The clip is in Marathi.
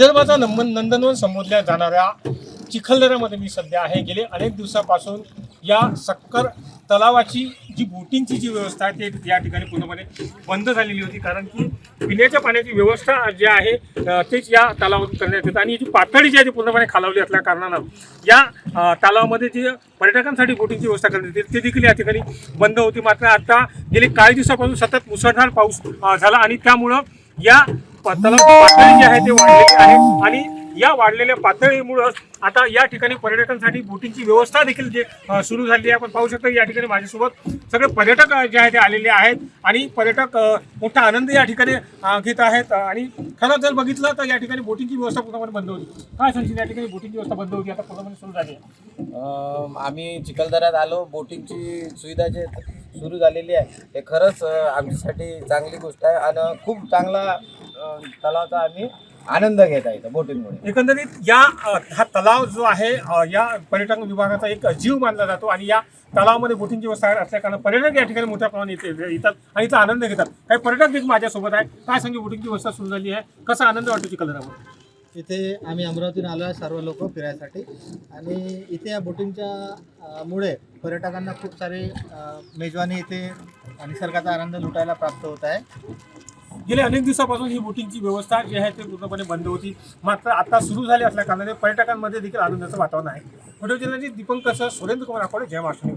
विदर्भाचा नंबर नंदनवन संबोधल्या जाणाऱ्या चिखलदऱ्यामध्ये मी सध्या आहे. गेले अनेक दिवसापासून या सक्कर तलावाची जी बोटिंगची जी व्यवस्था आहे ते या ठिकाणी पूर्णपणे बंद झालेली होती. कारण की पिण्याच्या पाण्याची व्यवस्था जी आहे तेच या तलावातून करण्यात येतं आणि याची पातळी जी आहे ती पूर्णपणे खालावली असल्या कारणानं या तलावामध्ये जी पर्यटकांसाठी बोटिंगची व्यवस्था करण्यात येते ते देखील या ठिकाणी बंद होती. मात्र आता गेले काही दिवसापासून सतत मुसळधार पाऊस झाला आणि त्यामुळं या प- पातळी जी आहे ते वाढलेली आहे आणि या वाढलेल्या पातळीमुळं आता या ठिकाणी पर्यटकांसाठी बोटिंगची व्यवस्था देखील जे सुरू झाली आहे आपण पाहू शकता या ठिकाणी माझ्यासोबत सगळे पर्यटक जे आहे ते आलेले आहेत आणि पर्यटक मोठा आनंद या ठिकाणी घेत आहेत. आणि खरं जर बघितलं तर या ठिकाणी बोटिंगची व्यवस्था पूर्णपणे बंद होती. काय सांगशील? या ठिकाणी बोटिंगची व्यवस्था बंद होती आता पूर्णपणे सुरू झाली आहे. आम्ही चिखलदऱ्यात आलो. बोटिंगची सुविधा जे सुरू झालेली आहे हे खरंच आमच्यासाठी चांगली गोष्ट आहे आणि खूप चांगला तलावाचा आम्ही आनंद घेत आहे बोटिंगमुळे एकंदरीत या अ, हा तलाव जो आहे अ, या पर्यटन विभागाचा एक जीव मानला जातो आणि या तलावामध्ये बोटिंगची व्यवस्था असल्या कारण पर्यटक या ठिकाणी मोठ्या प्रमाणात येते येतात आणि इथं आनंद घेतात. काही पर्यटक देखील माझ्यासोबत आहे काय सांगे बोटिंगची व्यवस्था सुरू झाली आहे. कसा आनंद वाटतो चिखलदरामध्ये इथे आम्ही अमरावतीतून आलो आहे सर्व लोक फिरायसाठी. आणि इथे या बोटिंगच्या अ, मुळे पर्यटकांना खूप सारे अ, मेजवानी इथे निसर्गाचा आनंद लुटायला प्राप्त होत आहे. गेल्या अनेक दिवसापासून ही बोटिंगची व्यवस्था जी आहे ती पूर्णपणे बंद होती. मात्र आता सुरू झाली असल्या कारणाने पर्यटकांमध्ये देखील आनंदाचं वातावरण आहे. फोटो जिल्ह्याची दीपंकर सह सुरेंद्र कुमार आकोडे जय महाराष्ट्र